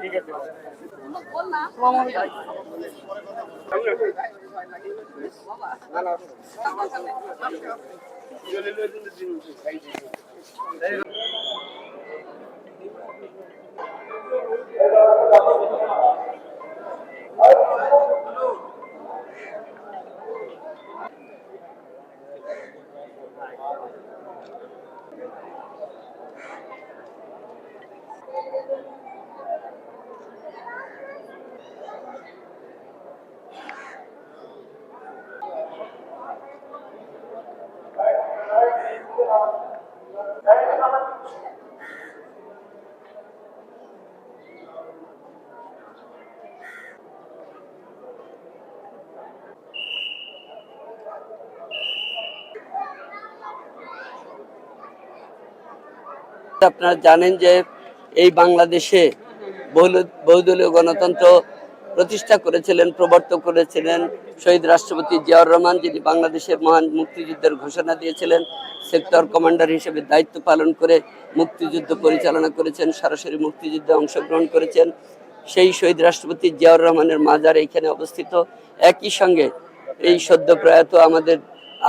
ঠিক আছে আপনারা জানেন যে এই বাংলাদেশে বহুদলীয় গণতন্ত্র প্রতিষ্ঠা করেছিলেন, প্রবর্তক করেছিলেন শহীদ রাষ্ট্রপতি জিয়াউর রহমান, যিনি বাংলাদেশের মহান মুক্তিযুদ্ধের ঘোষণা দিয়েছিলেন। সেক্টর কমান্ডার হিসেবে দায়িত্ব পালন করে মুক্তিযুদ্ধ পরিচালনা করেছেন, সরাসরি মুক্তিযুদ্ধে অংশগ্রহণ করেছেন। সেই শহীদ রাষ্ট্রপতি জিয়াউর রহমানের মাজার এইখানে অবস্থিত। একই সঙ্গে এই সদ্য প্রয়াত আমাদের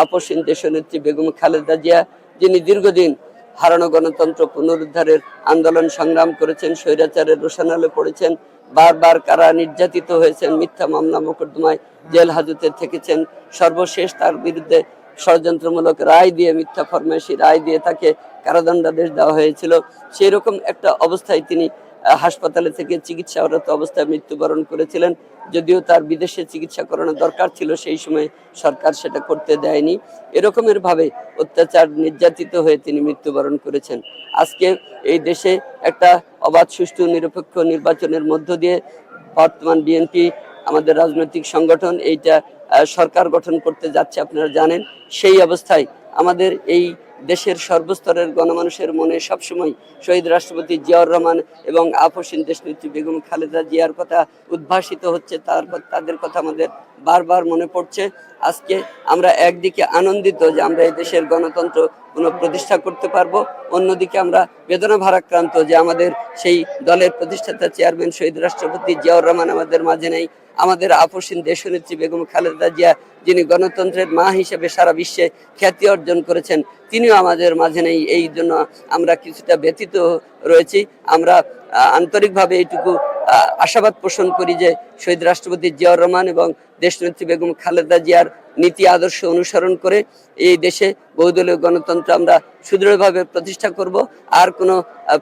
আপসীন দেশনেত্রী বেগম খালেদা জিয়া, যিনি দীর্ঘদিন হারানো গণতন্ত্র পুনরুদ্ধারের আন্দোলন সংগ্রাম করেছেন, স্বৈরাচারের রোশানালে পড়েছেন, বারবার কারা নির্যাতিত হয়েছেন, মিথ্যা মামলা মোকদ্দমায় জেল হাজতে থেকেছেন। সর্বশেষ তার বিরুদ্ধে ষড়যন্ত্রমূলক রায় দিয়ে, মিথ্যা ফরমাইশি রায় দিয়ে তাকে কারাদণ্ডাদেশ দেওয়া হয়েছিল। সেই রকম একটা অবস্থায় তিনি হাসপাতালে থেকে চিকিৎসারত অবস্থায় মৃত্যুবরণ করেছিলেন। যদিও তার বিদেশে চিকিৎসা করানো দরকার ছিল, সেই সময় সরকার সেটা করতে দেয়নি। এরকমের ভাবে অত্যাচার নির্যাতিত হয়ে তিনি মৃত্যুবরণ করেছেন। আজকে এই দেশে একটা অবাধ, সুষ্ঠু, নিরপেক্ষ নির্বাচনের মধ্য দিয়ে বর্তমান বিএনপি, আমাদের রাজনৈতিক সংগঠন এইটা সরকার গঠন করতে যাচ্ছে, আপনারা জানেন। সেই অবস্থায় আমাদের এই দেশের সর্বস্তরের গণমানুষের মনে সবসময় শহীদ রাষ্ট্রপতি জিয়াউর রহমান এবং আপসীন দেশনেত্রী বেগম খালেদা জিয়ার কথা উদ্ভাসিত হচ্ছে, তার তাদের কথা আমাদের বারবার মনে পড়ছে। আজকে আমরা একদিকে আনন্দিত যে আমরা এই দেশের গণতন্ত্র পুনঃপ্রতিষ্ঠা করতে পারব। অন্যদিকে আমরা বেদনা ভারাক্রান্ত যে আমাদের সেই দলের প্রতিষ্ঠাতা চেয়ারম্যান, শহীদ রাষ্ট্রপতি জিয়াউর রহমান আমাদের মাঝে নেই। আমাদের আপসীন দেশনেত্রী বেগম খালেদা জিয়া, যিনি গণতন্ত্রের মা হিসেবে সারা বিশ্বে খ্যাতি অর্জন করেছেন, তিনিও আমাদের মাঝে নেই। এই জন্য আমরা কিছুটা ব্যতীত রয়েছি। আমরা আন্তরিকভাবে এইটুকু আশাবাদ পোষণ করি যে শহীদ রাষ্ট্রপতি জিয়াউর রহমান এবং দেশনেত্রী বেগম খালেদা জিয়ার নীতি আদর্শ অনুসরণ করে এই দেশে বহুদলীয় গণতন্ত্র আমরা সুদৃঢ়ভাবে প্রতিষ্ঠা করব। আর কোনো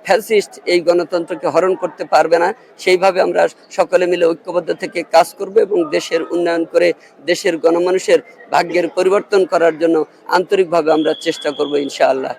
ফ্যাসিস্ট এই গণতন্ত্রকে হরণ করতে পারবে না। সেইভাবে আমরা সকলে মিলে ঐক্যবদ্ধ থেকে কাজ করব এবং দেশের উন্নয়ন করে দেশের গণমানুষের ভাগ্যের পরিবর্তন করার জন্য আন্তরিকভাবে আমরা চেষ্টা করব ইনশাআল্লাহ।